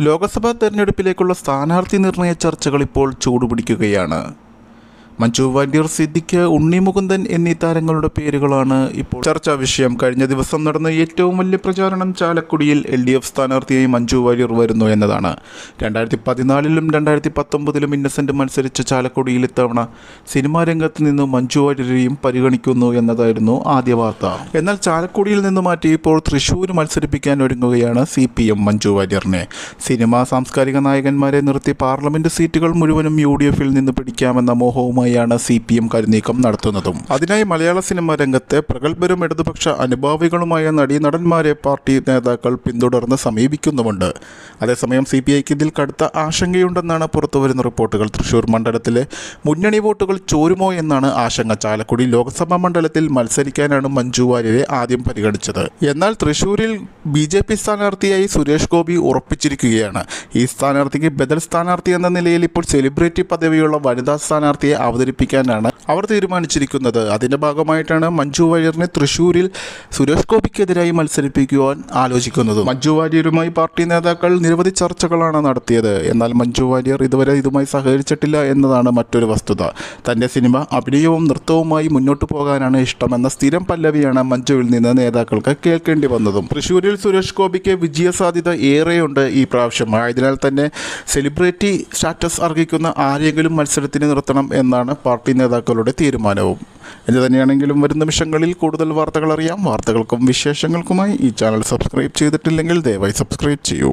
ലോക്സഭാ തെരഞ്ഞെടുപ്പിലേക്കുള്ള സ്ഥാനാർത്ഥി നിർണയ ചർച്ചകൾ ഇപ്പോൾ ചൂടുപിടിക്കുകയാണ്. മഞ്ജു വാര്യർ സിദ്ദിഖ് ഉണ്ണി മുകുന്ദൻ എന്നീ താരങ്ങളുടെ പേരുകളാണ് ഇപ്പോൾ ചർച്ചാ വിഷയം. കഴിഞ്ഞ ദിവസം നടന്ന ഏറ്റവും വലിയ പ്രചാരണം ചാലക്കുടിയിൽ എൽ ഡി എഫ് സ്ഥാനാർത്ഥിയായി മഞ്ജു വാര്യർ വരുന്നു എന്നതാണ്. രണ്ടായിരത്തി പതിനാലിലും രണ്ടായിരത്തി പത്തൊമ്പതിലും ഇന്നസെന്റ് മത്സരിച്ച ചാലക്കുടിയിൽ ഇത്തവണ സിനിമാ രംഗത്ത് നിന്ന് മഞ്ജു വാര്യരെയും പരിഗണിക്കുന്നു എന്നതായിരുന്നു ആദ്യ വാർത്ത. എന്നാൽ ചാലക്കുടിയിൽ നിന്ന് മാറ്റി ഇപ്പോൾ തൃശൂർ മത്സരിപ്പിക്കാൻ ഒരുങ്ങുകയാണ് സി പി എം മഞ്ജു വാര്യറിനെ സിനിമാ സാംസ്കാരിക നായകന്മാരെ നിർത്തി പാർലമെന്റ് സീറ്റുകൾ മുഴുവനും യു ഡി എഫിൽ നിന്ന് പിടിക്കാമെന്ന മോഹവുമായാണ് സി പി എം കരുനീക്കം നടത്തുന്നതും. അതിനായി മലയാള സിനിമാ രംഗത്തെ പ്രഗത്ഭരും ഇടതുപക്ഷ അനുഭാവികളുമായ നടീനടന്മാരെ പാർട്ടി നേതാക്കൾ പിന്തുടർന്ന് സമീപിക്കുന്നുമുണ്ട്. അതേസമയം സി പി ഐക്ക് ഇതിൽ കടുത്ത ആശങ്കയുണ്ടെന്നാണ് പുറത്തുവരുന്ന റിപ്പോർട്ടുകൾ. തൃശൂർ മണ്ഡലത്തിലെ മുന്നണി വോട്ടുകൾ ചോരുമോ എന്നാണ് ആശങ്ക. ചാലക്കുടി ലോക്സഭാ മണ്ഡലത്തിൽ മത്സരിക്കാനാണ് മഞ്ജു വാര്യരെ ആദ്യം പരിഗണിച്ചത്. എന്നാൽ തൃശൂരിൽ ബി ജെ പി സ്ഥാനാർത്ഥിയായി സുരേഷ് ഗോപി ഉറപ്പിച്ചിരിക്കുകയാണ്. ഈ സ്ഥാനാർത്ഥിക്ക് ബദൽ സ്ഥാനാർത്ഥി എന്ന നിലയിൽ ഇപ്പോൾ സെലിബ്രിറ്റി പദവിയുള്ള വനിതാ സ്ഥാനാർത്ഥിയെ അവതരിപ്പിക്കാനാണ് അവർ തീരുമാനിച്ചിരിക്കുന്നത്. അതിന്റെ ഭാഗമായിട്ടാണ് മഞ്ജു വാര്യറിനെ തൃശൂരിൽ സുരേഷ് ഗോപിക്കെതിരായി മത്സരിപ്പിക്കുവാൻ ആലോചിക്കുന്നത്. മഞ്ജു വാര്യരുമായി പാർട്ടി നേതാക്കൾ നിരവധി ചർച്ചകളാണ് നടത്തിയത്. എന്നാൽ മഞ്ജു വാര്യർ ഇതുവരെ ഇതുമായി സഹകരിച്ചിട്ടില്ല എന്നതാണ് മറ്റൊരു വസ്തുത. തന്റെ സിനിമ അഭിനയവും നൃത്തവുമായി മുന്നോട്ടു പോകാനാണ് ഇഷ്ടമെന്ന സ്ഥിരം പല്ലവിയാണ് മഞ്ജുവിൽ നിന്ന് നേതാക്കൾക്ക് കേൾക്കേണ്ടി വന്നതും. തൃശൂരിൽ സുരേഷ് ഗോപിക്ക് വിജയസാധ്യത ഏറെയുണ്ട് ഈ പ്രാവശ്യം. ആയതിനാൽ തന്നെ സെലിബ്രിറ്റി സ്റ്റാറ്റസ് അർഹിക്കുന്ന ആരെങ്കിലും മത്സരത്തിന് നിർത്തണം എന്നാണ് പാർട്ടി നേതാക്കളുടെ തീരുമാനവും. എന്ത് തന്നെയാണെങ്കിലും വരും നിമിഷങ്ങളിൽ കൂടുതൽ വാർത്തകൾ അറിയാം. വാർത്തകൾക്കും വിശേഷങ്ങൾക്കുമായി ഈ ചാനൽ സബ്സ്ക്രൈബ് ചെയ്തിട്ടില്ലെങ്കിൽ ദയവായി സബ്സ്ക്രൈബ് ചെയ്യൂ.